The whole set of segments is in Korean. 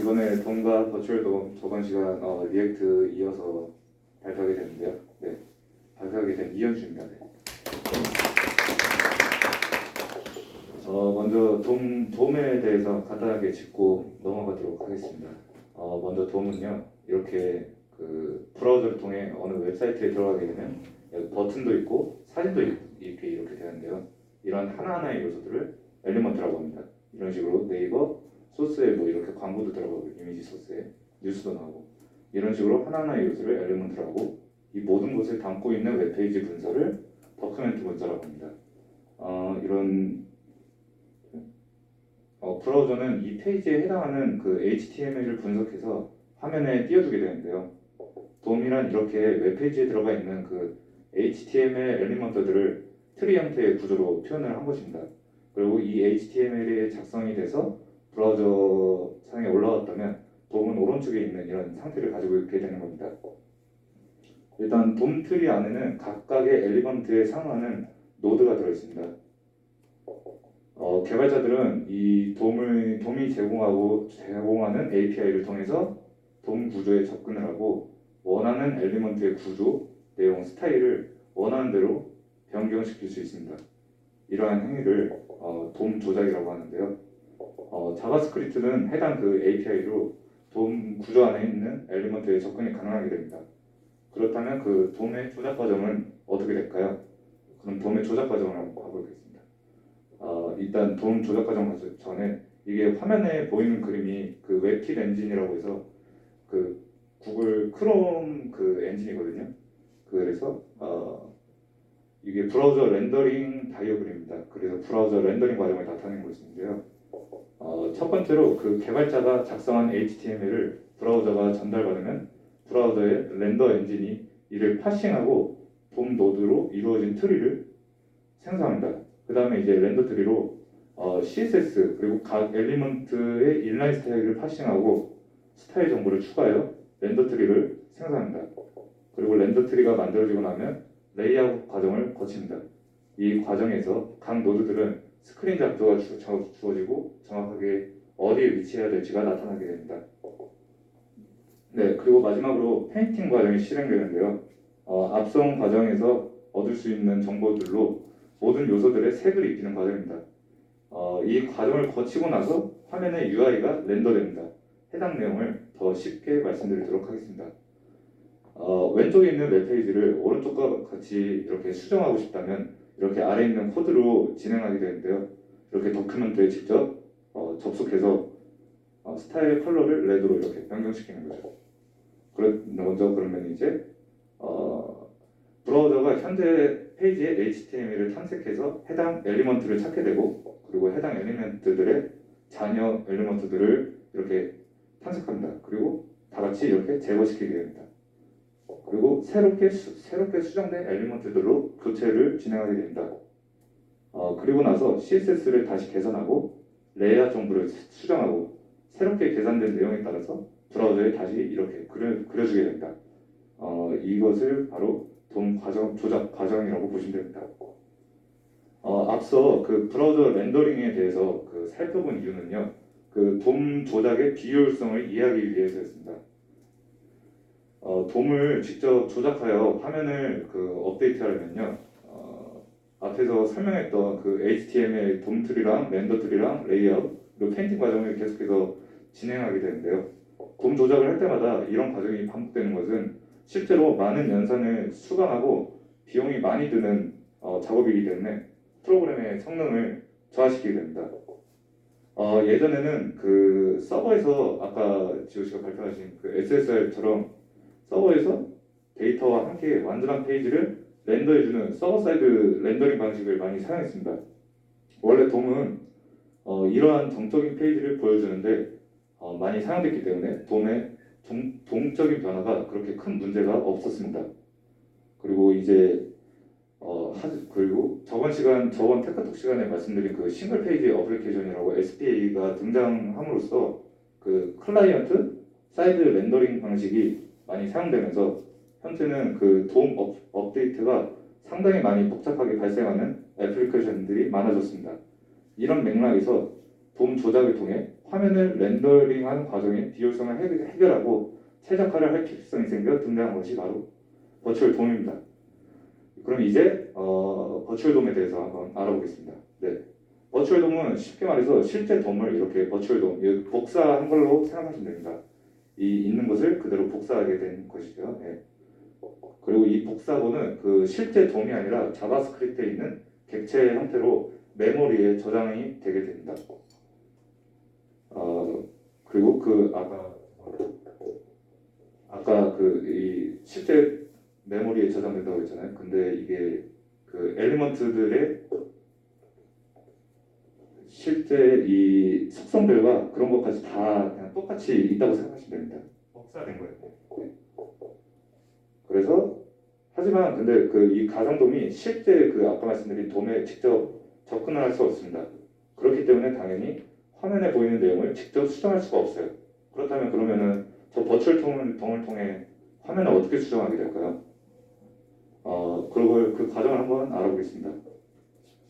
이번에 돔과 버추얼 돔 저번 시간 어, 리액트 이어서 발표하게 됐는데요. 네, 발표하게 된 이현주입니다. 네. 어, 먼저 돔, 돔에 대해서 간단하게 짚고 넘어가도록 하겠습니다. 어, 먼저 돔은요, 이렇게 그 브라우저를 통해 어느 웹사이트에 들어가게 되면 버튼도 있고 사진도 있- 이렇게 이렇게 되는데요. 이런 하나하나의 요소들을 엘리먼트라고 합니다. 이런 식으로 네이버 소스에 뭐 이렇게 광고도 들어가고 이미지 소스에 뉴스도 나오고 이런 식으로 하나하나의 요소를 엘리먼트라고 이 모든 것을 담고 있는 웹페이지 문서를 더큐멘트 문서라고 합니다. 어, 이런 어, 브라우저는 이 페이지에 해당하는 그 HTML을 분석해서 화면에 띄워주게 되는데요. 돔이란 이렇게 웹페이지에 들어가 있는 그 HTML 엘리먼트들을 트리 형태의 구조로 표현을 한 것입니다. 그리고 이 HTML이 작성이 돼서 브라우저 상에 올라왔다면 돔은 오른쪽에 있는 이런 상태를 가지고 있게 되는 겁니다. 일단 돔 트리 안에는 각각의 엘리먼트에 상하는 노드가 들어있습니다. 어, 개발자들은 이 돔을 돔이 제공하고 제공하는 API를 통해서 돔 구조에 접근을 하고 원하는 엘리먼트의 구조, 내용, 스타일을 원하는 대로 변경시킬 수 있습니다. 이러한 행위를 어, 돔 조작이라고 하는데요. 어, 자바스크립트는 해당 그 API로 돔 구조 안에 있는 엘리먼트에 접근이 가능하게 됩니다. 그렇다면 그 돔의 조작 과정은 어떻게 될까요? 그럼 돔의 조작 과정을 한번 봐보겠습니다. 어, 일단 돔 조작 과정 전에 이게 화면에 보이는 그림이 그 웹킷 엔진이라고 해서 그 구글 크롬 그 엔진이거든요. 그래서 어, 이게 브라우저 렌더링 다이어그램입니다. 그래서 브라우저 렌더링 과정을 나타내는 것인데요. 어, 첫 번째로 그 개발자가 작성한 HTML을 브라우저가 전달받으면 브라우저의 렌더 엔진이 이를 파싱하고 돔 노드로 이루어진 트리를 생성합니다. 그 다음에 이제 렌더 트리로 어, CSS 그리고 각 엘리먼트의 인라인 스타일을 파싱하고 스타일 정보를 추가하여 렌더 트리를 생성합니다. 그리고 렌더 트리가 만들어지고 나면 레이아웃 과정을 거칩니다. 이 과정에서 각 노드들은 스크린 작도가 주, 저- 주어지고 정확하게 어디에 위치해야 될지가 나타나게 됩니다. 네, 그리고 마지막으로 페인팅 과정이 실행되는데요. 어, 앞선 과정에서 얻을 수 있는 정보들로 모든 요소들의 색을 입히는 과정입니다. 어, 이 과정을 거치고 나서 화면의 UI가 렌더됩니다. 해당 내용을 더 쉽게 말씀드리도록 하겠습니다. 어, 왼쪽에 있는 웹페이지를 오른쪽과 같이 이렇게 수정하고 싶다면 이렇게 아래 있는 코드로 진행하게 되는데요. 이렇게 도큐멘트에 직접 어, 접속해서 어, 스타일 컬러를 레드로 이렇게 변경시키는 거죠. 그래, 먼저 그러면 이제 어, 브라우저가 현재 페이지의 HTML을 탐색해서 해당 엘리먼트를 찾게 되고 그리고 해당 엘리먼트들의 자녀 엘리먼트들을 이렇게 탐색합니다. 그리고 다 같이 이렇게 제거시키게 됩니다. 그리고 새롭게 수, 새롭게 수정된 엘리먼트들로 교체를 진행하게 됩니다. 어, 그리고 나서 CSS를 다시 개선하고 레이아웃 정보를 수정하고 새롭게 계산된 내용에 따라서 브라우저에 다시 이렇게 그려, 그려주게 됩니다. 어, 이것을 바로 돔 과정 조작 과정이라고 보시면 됩니다. 어, 앞서 그 브라우저 렌더링에 대해서 그 살펴본 이유는요. 그 돔 조작의 비효율성을 이해하기 위해서였습니다. 어, 돔을 직접 조작하여 화면을 그 업데이트하려면요. 어, 앞에서 설명했던 그 HTML 돔 트리랑 렌더 트리랑 레이아웃 그리고 페인팅 과정을 계속해서 진행하게 되는데요. 돔 조작을 할 때마다 이런 과정이 반복되는 것은 실제로 많은 연산을 수강하고 비용이 많이 드는 어, 작업이기 때문에 프로그램의 성능을 저하시키게 됩니다. 어, 예전에는 그 서버에서 아까 지호 씨가 발표하신 그 SSR처럼 서버에서 데이터와 함께 완전한 페이지를 렌더해주는 서버 사이드 렌더링 방식을 많이 사용했습니다. 원래 돔은 어, 이러한 정적인 페이지를 보여주는데 어, 많이 사용됐기 때문에 돔의 동, 동적인 변화가 그렇게 큰 문제가 없었습니다. 그리고 이제 어, 하, 그리고 저번 시간 저번 테크톡 시간에 말씀드린 그 싱글 페이지 어플리케이션이라고 SPA가 등장함으로써 그 클라이언트 사이드 렌더링 방식이 많이 사용되면서 현재는 그돔 업, 업데이트가 상당히 많이 복잡하게 발생하는 애플리케이션들이 많아졌습니다. 이런 맥락에서 돔 조작을 통해 화면을 렌더링하는 과정의 비효율성을 해- 해결하고 최적화를 할 필요성이 생겨 등장한 것이 바로 버추얼 돔입니다. 그럼 이제 어, 버추얼 돔에 대해서 한번 알아보겠습니다. 네. 버추얼 돔은 쉽게 말해서 실제 돔을 이렇게 돔, 이 복사한 걸로 생각하시면 됩니다. 이 있는 것을 그대로 복사하게 된 것이죠. 예. 그리고 이 복사본은 그 실제 돔이 아니라 자바스크립트에 있는 객체 형태로 메모리에 저장이 되게 됩니다. 어, 그리고 그 아까 아까 그 이 실제 메모리에 저장된다고 했잖아요. 근데 이게 그 엘리먼트들의 실제 이 속성들과 그런 것까지 다 그냥 똑같이 있다고 생각하시면 됩니다. 복사된 거예요. 네. 그래서 하지만 근데 그 이 가상돔이 실제 그 아까 말씀드린 돔에 직접 접근을 할 수 없습니다. 그렇기 때문에 당연히 화면에 보이는 내용을 직접 수정할 수가 없어요. 그렇다면 그러면은 저 버추얼 돔을, 돔을 통해 화면을 어떻게 수정하게 될까요? 어, 그걸 그 과정을 한번 알아보겠습니다.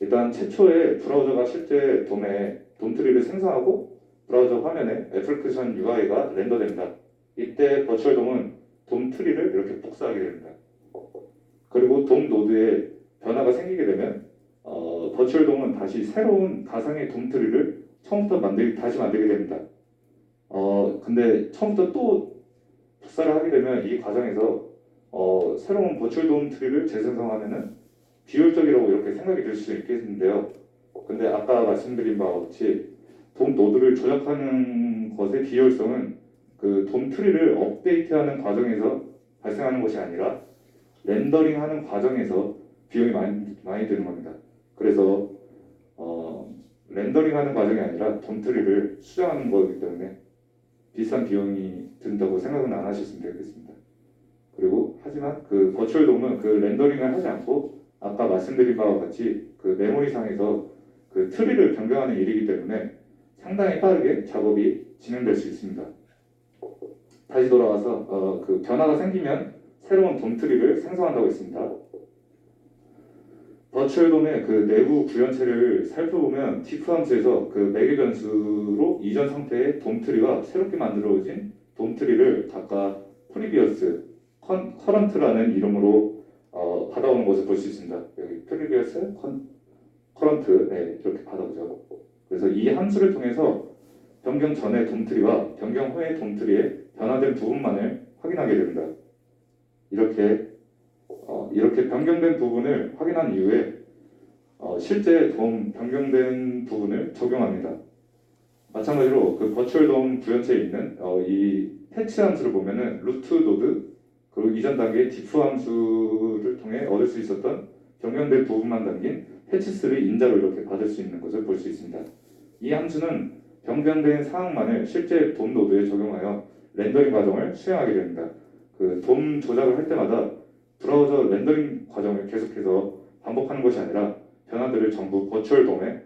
일단 최초에 브라우저가 실제 돔에 돔트리를 생성하고 브라우저 화면에 애플리케이션 UI가 렌더됩니다. 이때 버추얼 돔은 돔 트리를 이렇게 복사하게 됩니다. 그리고 돔 노드에 변화가 생기게 되면 어, 버추얼 돔은 다시 새로운 가상의 돔 트리를 처음부터 만들 다시 만들게 됩니다. 어 근데 처음부터 또 복사를 하게 되면 이 과정에서 어, 새로운 버추얼 돔 트리를 재생성하면은 비효율적이라고 이렇게 생각이 들 수 있겠는데요. 근데 아까 말씀드린 바와 같이 돔 노드를 조작하는 것의 비효율성은 그돔 트리를 업데이트하는 과정에서 발생하는 것이 아니라 렌더링하는 과정에서 비용이 많이 많이 드는 겁니다. 그래서 어, 렌더링하는 과정이 아니라 돔 트리를 수정하는 거기 때문에 비싼 비용이 든다고 생각은 안 하셨으면 되겠습니다. 그리고 하지만 그 버추얼 돔은 그 렌더링을 하지 않고 아까 말씀드린 바와 같이 그 메모리상에서 그 트리를 변경하는 일이기 때문에 상당히 빠르게 작업이 진행될 수 있습니다. 다시 돌아와서 어, 그 변화가 생기면 새로운 돔 트리를 생성한다고 했습니다. 버추얼 돔의 그 내부 구현체를 살펴보면 디프 함수에서 그 매개 변수로 이전 상태의 돔 트리와 새롭게 만들어진 돔 트리를 아까 프리비어스 컨, 커런트라는 이름으로 어, 받아오는 것을 볼수 있습니다. 여기 프리비어스 컨, 커런트 네, 이렇게 받아오죠. 그래서 이 함수를 통해서 변경 전의 돔트리와 변경 후의 돔트리의 변화된 부분만을 확인하게 됩니다. 이렇게 어, 이렇게 변경된 부분을 확인한 이후에 어, 실제 돔 변경된 부분을 적용합니다. 마찬가지로 그 버추얼 돔 구현체에 있는 어, 이 패치 함수를 보면은 루트 노드 그리고 이전 단계의 디프 함수를 통해 얻을 수 있었던 변경된 부분만 담긴 패치스를 인자로 이렇게 받을 수 있는 것을 볼 수 있습니다. 이 함수는 변경된 사항만을 실제 돔 노드에 적용하여 렌더링 과정을 수행하게 됩니다. 그 돔 조작을 할 때마다 브라우저 렌더링 과정을 계속해서 반복하는 것이 아니라 변화들을 전부 버추얼 돔에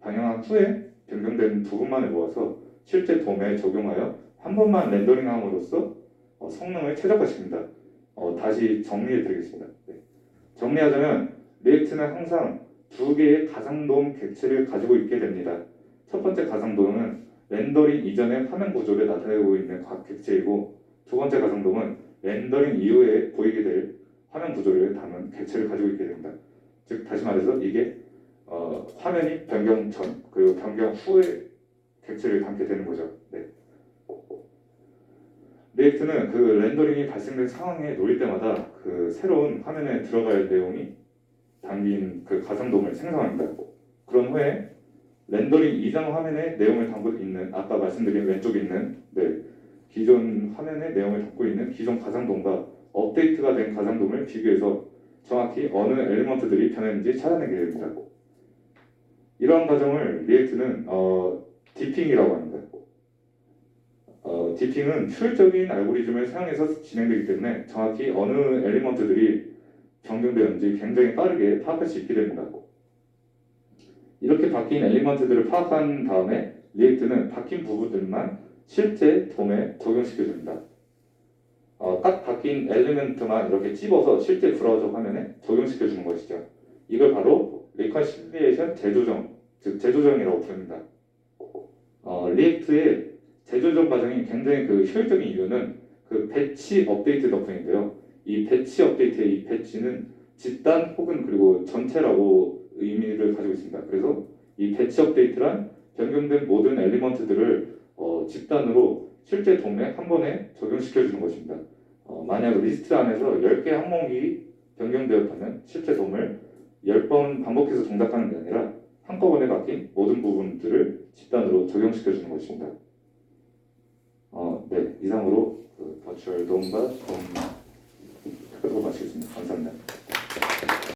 방영한 후에 변경된 부분만을 모아서 실제 돔에 적용하여 한 번만 렌더링함으로써 어, 성능을 최적화시킵니다. 어, 다시 정리해 드리겠습니다. 네. 정리하자면 리액트는 항상 두 개의 가상돔 객체를 가지고 있게 됩니다. 첫 번째 가상돔은 렌더링 이전의 화면 구조를 나타내고 있는 각 객체이고 두 번째 가상돔은 렌더링 이후에 보이게 될 화면 구조를 담은 객체를 가지고 있게 됩니다. 즉 다시 말해서 이게 어, 화면이 변경 전 그리고 변경 후에 객체를 담게 되는 거죠. 네. 리액트는 그 렌더링이 발생된 상황에 놓일 때마다 그 새로운 화면에 들어갈 내용이 담긴 그 가상돔을 생성합니다. 그런 후에 렌더링 이전 화면에 내용을 담고 있는 아까 말씀드린 왼쪽에 있는 네, 기존 화면에 내용을 담고 있는 기존 가상돔과 업데이트가 된 가상돔을 비교해서 정확히 어느 엘리먼트들이 변했는지 찾아내게 됩니다. 이러한 과정을 리액트는 어, 디핑이라고 합니다. 어, 디핑은 효율적인 알고리즘을 사용해서 진행되기 때문에 정확히 어느 엘리먼트들이 변경되었는지 굉장히 빠르게 파악할 수 있게 됩니다. 이렇게 바뀐 엘리먼트들을 파악한 다음에 리액트는 바뀐 부분들만 실제 돔에 적용시켜줍니다. 어, 딱 바뀐 엘리먼트만 이렇게 찝어서 실제 브라우저 화면에 적용시켜주는 것이죠. 이걸 바로 리컨실리에이션 재조정, 즉 재조정이라고 부릅니다. 어, 리액트의 재조정 과정이 굉장히 그 효율적인 이유는 그 배치 업데이트 덕분인데요. 이 배치 업데이트의 이 배치는 집단 혹은 그리고 전체라고 의미를 가지고 있습니다. 그래서 이 배치 업데이트란 변경된 모든 엘리먼트들을 어, 집단으로 실제 돔에 한 번에 적용시켜 주는 것입니다. 어, 만약 리스트 안에서 10개 항목이 변경되었다면 실제 돔을 10번 반복해서 동작하는 게 아니라 한꺼번에 바뀐 모든 부분들을 집단으로 적용시켜 주는 것입니다. 어, 네, 이상으로 그 버추얼 돔과 돔 하도록 마치겠습니다. 감사합니다.